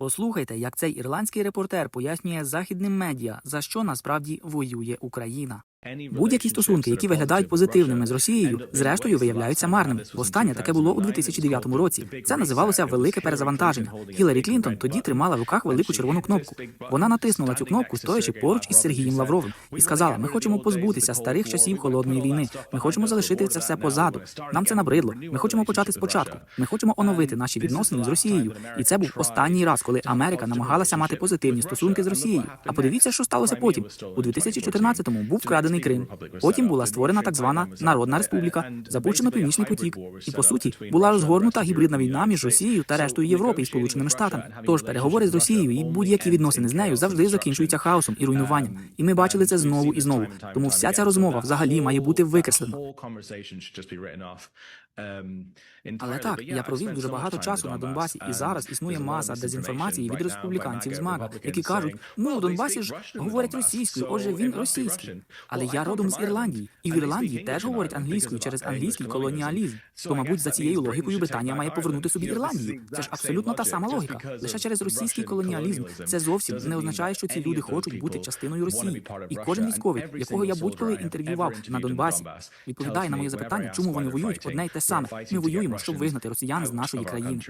Послухайте, як цей ірландський репортер пояснює західним медіа, за що насправді воює Україна. Будь-які стосунки, які виглядають позитивними з Росією, зрештою виявляються марними. Востаннє таке було у 2009 році. Це називалося велике перезавантаження. Гіларі Клінтон тоді тримала в руках велику червону кнопку. Вона натиснула цю кнопку, стоячи поруч із Сергієм Лавровим, і сказала: Ми хочемо позбутися старих часів холодної війни. Ми хочемо залишити це все позаду. Нам це набридло. Ми хочемо почати спочатку. Ми хочемо оновити наші відносини з Росією. І це був останній раз, коли Америка намагалася мати позитивні стосунки з Росією. А подивіться, що сталося потім. У 2014-му був вкрадений Крим. Потім була створена так звана Народна Республіка, запущено Північний потік, і по суті була розгорнута гібридна війна між Росією та рештою Європи і Сполученими Штатами. Тож переговори з Росією і будь-які відносини з нею завжди закінчуються хаосом і руйнуванням. І ми бачили це знову і знову. Тому вся ця розмова взагалі має бути викреслена. Але так, я провів дуже багато часу на Донбасі, і зараз існує маса дезінформації від республіканців з МАГА, які кажуть, ну у Донбасі ж говорять російською, отже, він російський. Але я родом з Ірландії, і в Ірландії теж говорять англійською через англійський колоніалізм. То, мабуть, за цією логікою Британія має повернути собі Ірландію. Це ж абсолютно та сама логіка. Лише через російський колоніалізм це зовсім не означає, що ці люди хочуть бути частиною Росії. І кожен військовий, якого я будь-коли інтерв'ював на Донбасі, відповідає на моє запитання, чому вони воюють одне й те саме. Ми воюємо, щоб вигнати росіян з нашої країни.